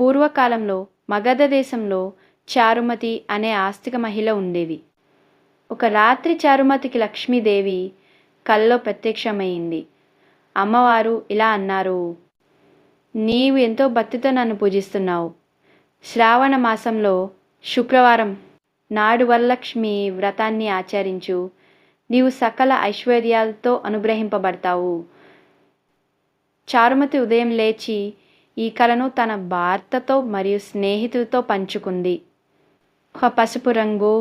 పూర్వకాలంలో మగధ దేశంలో చారుమతి అనే ఆస్తిక మహిళ ఉండేది ఒక రాత్రి చారుమతికి లక్ష్మీదేవి కల్లో ప్రత్యక్షమైంది. అమ్మవారు ఇలా అన్నారు నీవు ఎంతో భక్తితో నన్ను పూజిస్తున్నావు. శ్రావణ మాసంలో శుక్రవారం నాడు వరలక్ష్మి వ్రతాన్ని ఆచరించు. నీవు సకల ఐశ్వర్యాలతో అనుగ్రహింపబడతావు చారుమతి ఉదయం లేచి ఈ కలను తన భర్తతో మరియు స్నేహితులతో పంచుకుంది. ఒక పసుపు రంగు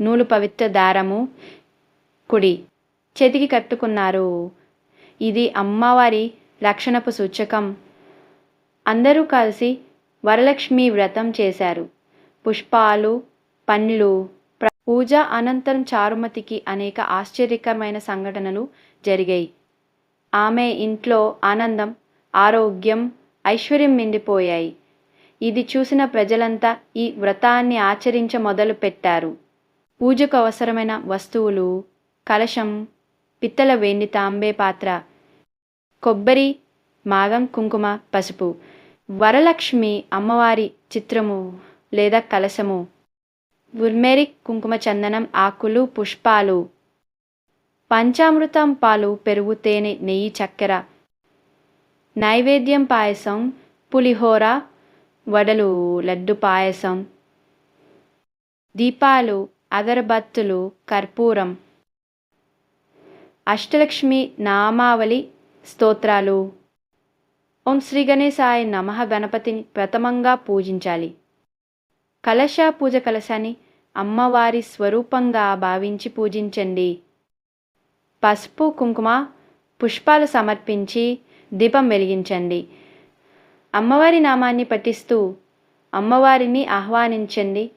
నూలు పవిత్ర దారము కుడి చేతికి కట్టుకున్నారు. ఇది అమ్మవారి రక్షణపు సూచకం. అందరూ కలిసి వరలక్ష్మి వ్రతం చేశారు. పుష్పాలు పండ్లు పూజ అనంతరం చారుమతికి అనేక ఆశ్చర్యకరమైన సంఘటనలు జరిగాయి. ఆమె ఇంట్లో ఆనందం ఆరోగ్యం ఐశ్వర్యం నిండిపోయాయి. ఇది చూసిన ప్రజలంతా ఈ వ్రతాన్ని ఆచరించ మొదలు పెట్టారు పూజకు అవసరమైన వస్తువులు కలశం పిత్తల వెండి తాంబే పాత్ర కొబ్బరి మాగం కుంకుమ పసుపు వరలక్ష్మి అమ్మవారి చిత్రము లేదా కలశము ఉర్మెరిక్ కుంకుమ చందనం ఆకులు పుష్పాలు పంచామృతం పాలు పెరుగు తేనె నెయ్యి చక్కెర నైవేద్యం పాయసం పులిహోర వడలు లడ్డు పాయసం దీపాలు అగరబత్తులు కర్పూరం. అష్టలక్ష్మి నామావళి స్తోత్రాలు. ఓం శ్రీ గణేశాయ నమః గణపతిని ప్రథమంగా పూజించాలి. కలశ పూజ కలశాన్ని అమ్మవారి స్వరూపంగా భావించి పూజించండి. పసుపు కుంకుమ పుష్పాలు సమర్పించి దీపం వెలిగించండి. అమ్మవారి నామాన్ని పఠిస్తూ అమ్మవారిని ఆహ్వానించండి.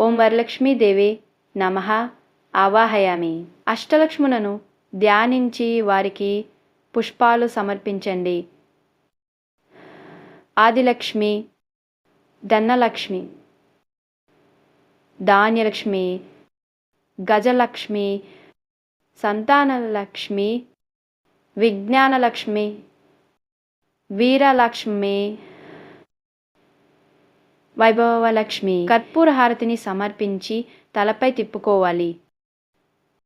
ఓం వరలక్ష్మీదేవి నమ. ఆవాహయామి. అష్టలక్ష్ములను ధ్యానించి వారికి పుష్పాలు సమర్పించండి. ఆదిలక్ష్మి ధనలక్ష్మి ధాన్యలక్ష్మి గజలక్ష్మి సంతానలక్ష్మి విజ్ఞానలక్ష్మి వీరలక్ష్మి వైభవలక్ష్మి కర్పూర హారతిని సమర్పించి తలపై తిప్పుకోవాలి.